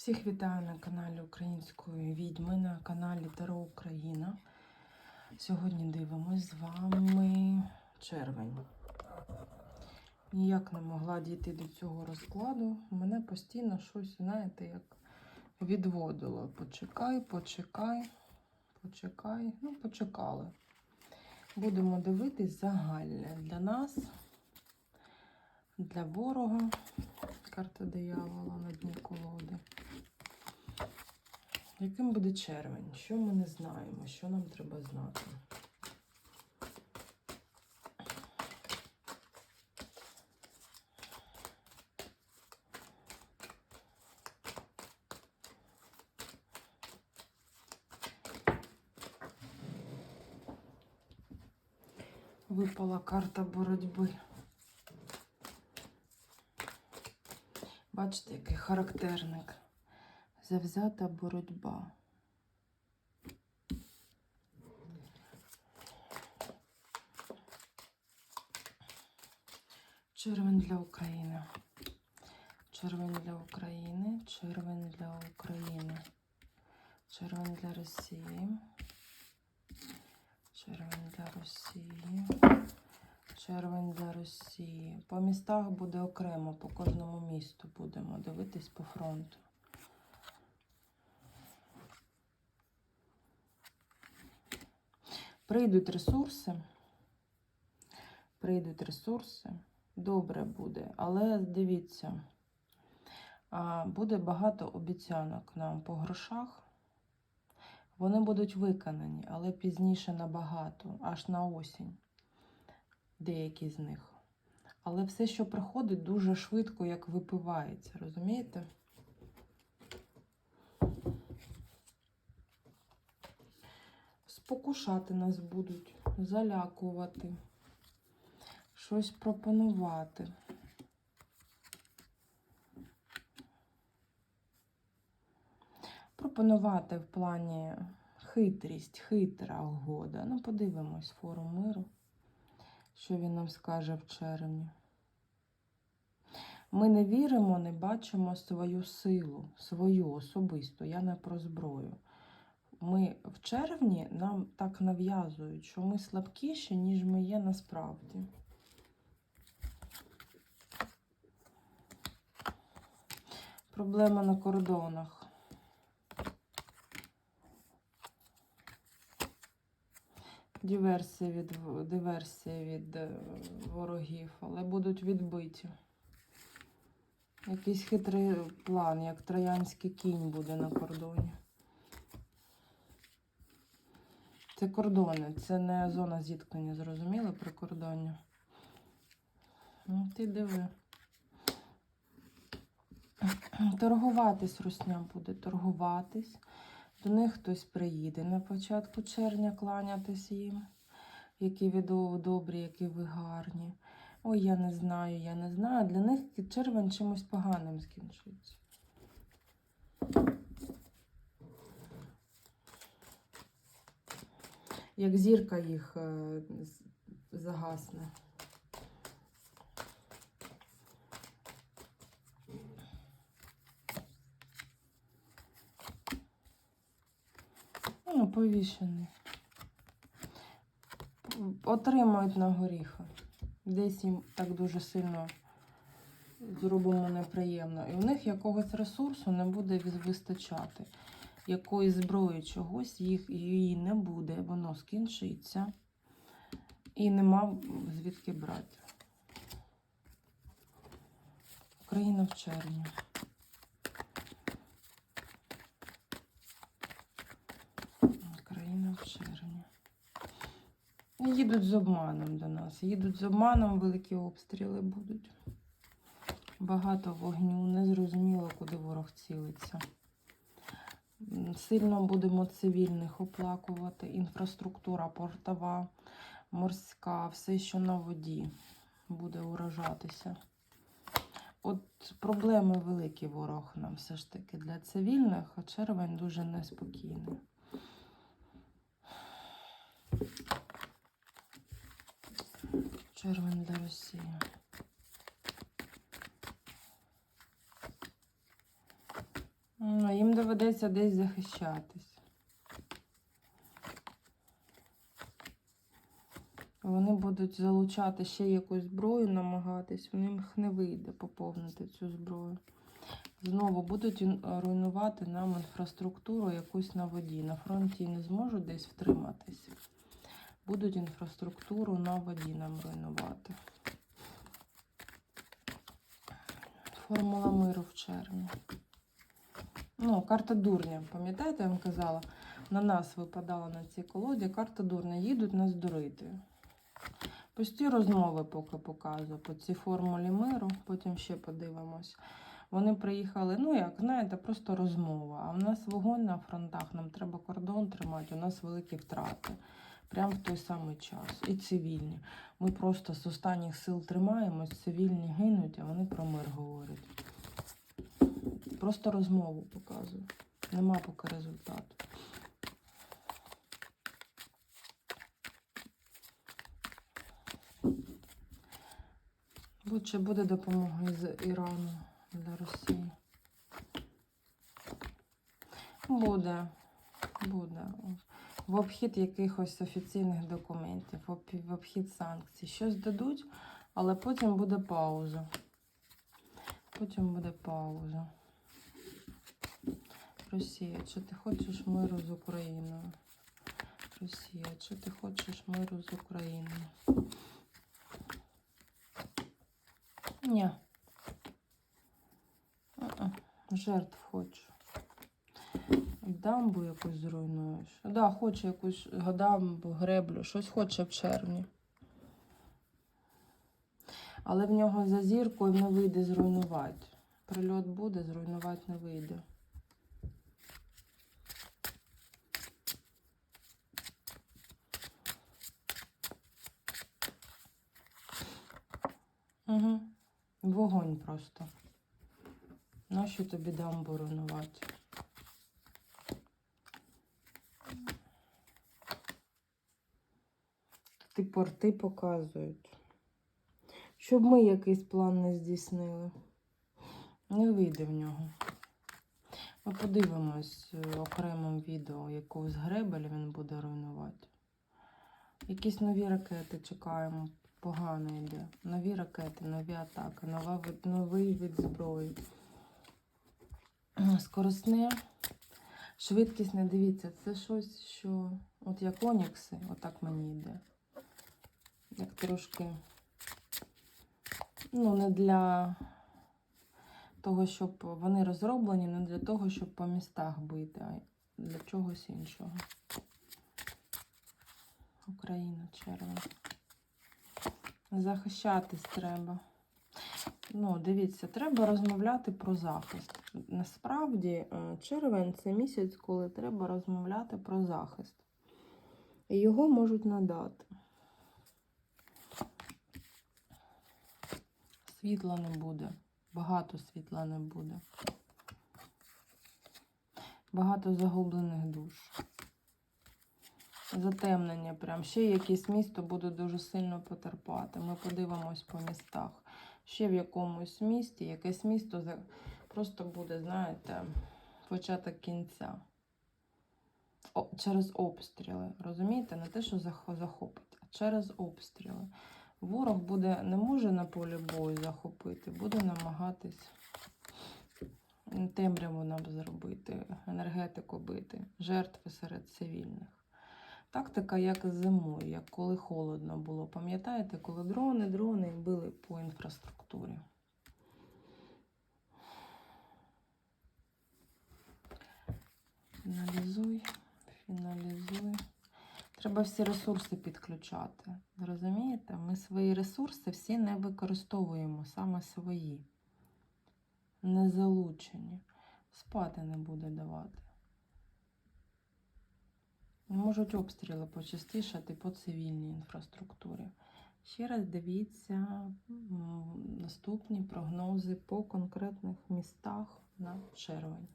Всіх вітаю на каналі Української відьми, на каналі Таро Україна. Сьогодні дивимось з вами червень. Ніяк не могла дійти до цього розкладу. Мене постійно щось, знаєте, як відводило. Почекай, почекай, почекай. Ну, почекали. Будемо дивитись загальне для нас, для ворога. Карта диявола на дні колоди. Яким буде червень? Що ми не знаємо? Що нам треба знати? Випала карта боротьби. Бачите, який характерник. Завзята боротьба. Червень для України. Червень для України, червень для України, червень для Росії, червень для Росії, червень для Росії. По містах буде окремо, по кожному місту будемо дивитись по фронту. Прийдуть ресурси. Прийдуть ресурси. Добре буде. Але дивіться, буде багато обіцянок нам по грошах. Вони будуть виконані, але пізніше набагато, аж на осінь. Деякі з них. Але все, що приходить, дуже швидко, як випивається, розумієте? Спокушати нас будуть, залякувати, щось пропонувати. Пропонувати в плані хитрість, хитра угода. Ну, подивимось форум миру, що він нам скаже в червні. Ми не віримо, не бачимо свою силу, свою особисту. Я не про зброю. Ми в червні нам так нав'язують, що ми слабкіші, ніж ми є насправді. Проблема на кордонах. Диверсія від, диверсія від е, ворогів, але будуть відбиті. Якийсь хитрий план, як троянський кінь буде на кордоні. Це кордони, це не зона зіткнення, зрозуміло, прикордоння. Ну, ти диви. Торгуватись русня буде, торгуватись. До них хтось приїде на початку червня кланятись їм. Які ви добрі, які ви гарні. Ой, я не знаю, я не знаю. Для них червень чимось поганим скінчиться. Як зірка їх е, загасне. Ну, повішений. Отримають на горіха. Десь їм так дуже сильно зробимо неприємно. І у них якогось ресурсу не буде вистачати. Якоїсь зброї чогось їх її не буде, воно скінчиться. І нема звідки брати. Україна в червні. Україна. Їдуть з обманом до нас. Їдуть з обманом, великі обстріли будуть. Багато вогню, незрозуміло, куди ворог цілиться. Сильно будемо цивільних оплакувати. Інфраструктура портова, морська, все, що на воді, буде уражатися. От проблеми великі ворог нам все ж таки для цивільних, а червень дуже неспокійний. Червень для Росії. Ну, їм доведеться десь захищатись. Вони будуть залучати ще якусь зброю, намагатись, в них не вийде поповнити цю зброю. Знову будуть руйнувати нам інфраструктуру якусь на воді. На фронті не зможуть десь втриматись. Будуть інфраструктуру на воді нам руйнувати. Формула миру в червні. Ну, карта дурня. Пам'ятаєте, я вам казала? На нас випадала на цій колоді карта дурня. Їдуть нас дурити. Пусті розмови поки показую по цій формулі миру, потім ще подивимось. Вони приїхали, ну як, знаєте, просто розмова. А в нас вогонь на фронтах, нам треба кордон тримати, у нас великі втрати. Прямо в той самий час. І цивільні. Ми просто з останніх сил тримаємось, цивільні гинуть, а вони про мир говорять. Просто розмову показую. Нема поки результату. Будь-чи буде допомога з Ірану для Росії. Буде. Буде. В обхід якихось офіційних документів, в обхід санкцій. Щось дадуть, але потім буде пауза. Потім буде пауза. Росія, чи ти хочеш миру з Україною? Росія, чи ти хочеш миру з Україною? Ні. Жертв хочу. Дамбу якусь зруйнуєш. Да, хоче якусь дамбу, греблю, щось хоче в червні. Але в нього за зіркою не вийде зруйнувати. Прильот буде, зруйнувати не вийде. Угу. Вогонь просто. Нащо тобі дамбу руйнувати? Ти порти показують. Щоб ми якийсь план не здійснили. Не вийде в нього. Ми подивимось е, окремим відео, з гребель він буде руйнувати. Якісь нові ракети чекаємо. Погано йде. Нові ракети, нові атаки, нова новий вид зброї. Скоросне, швидкісне, дивіться, це щось, що. От як Онікси, отак мені йде. Як трошки. Ну, не для того, щоб вони розроблені, не для того, щоб по містах бити, а для чогось іншого. Україна, червень. Захищатись треба. Ну, дивіться, треба розмовляти про захист. Насправді, е, червень це місяць, коли треба розмовляти про захист. І його можуть надати. Світла не буде. Багато світла не буде. Багато загублених душ. Затемнення прям. Ще якесь місто буде дуже сильно потерпати. Ми подивимось по містах. Ще в якомусь місті, якесь місто просто буде, знаєте, початок кінця. О, через обстріли. Розумієте? Не те, що захопить, а через обстріли. Ворог буде, не може на полі бою захопити, буде намагатись темряву нам зробити, енергетику бити, жертви серед цивільних. Тактика, як зимою, як коли холодно було. Пам'ятаєте, коли дрони, дрони били по інфраструктурі. Фіналізуй, фіналізуй. Треба всі ресурси підключати. Розумієте? Ми свої ресурси всі не використовуємо, саме свої. Не залучені. Спати не буде давати. Можуть обстріли почастішати по цивільній інфраструктурі. Ще раз дивіться наступні прогнози по конкретних містах на червень.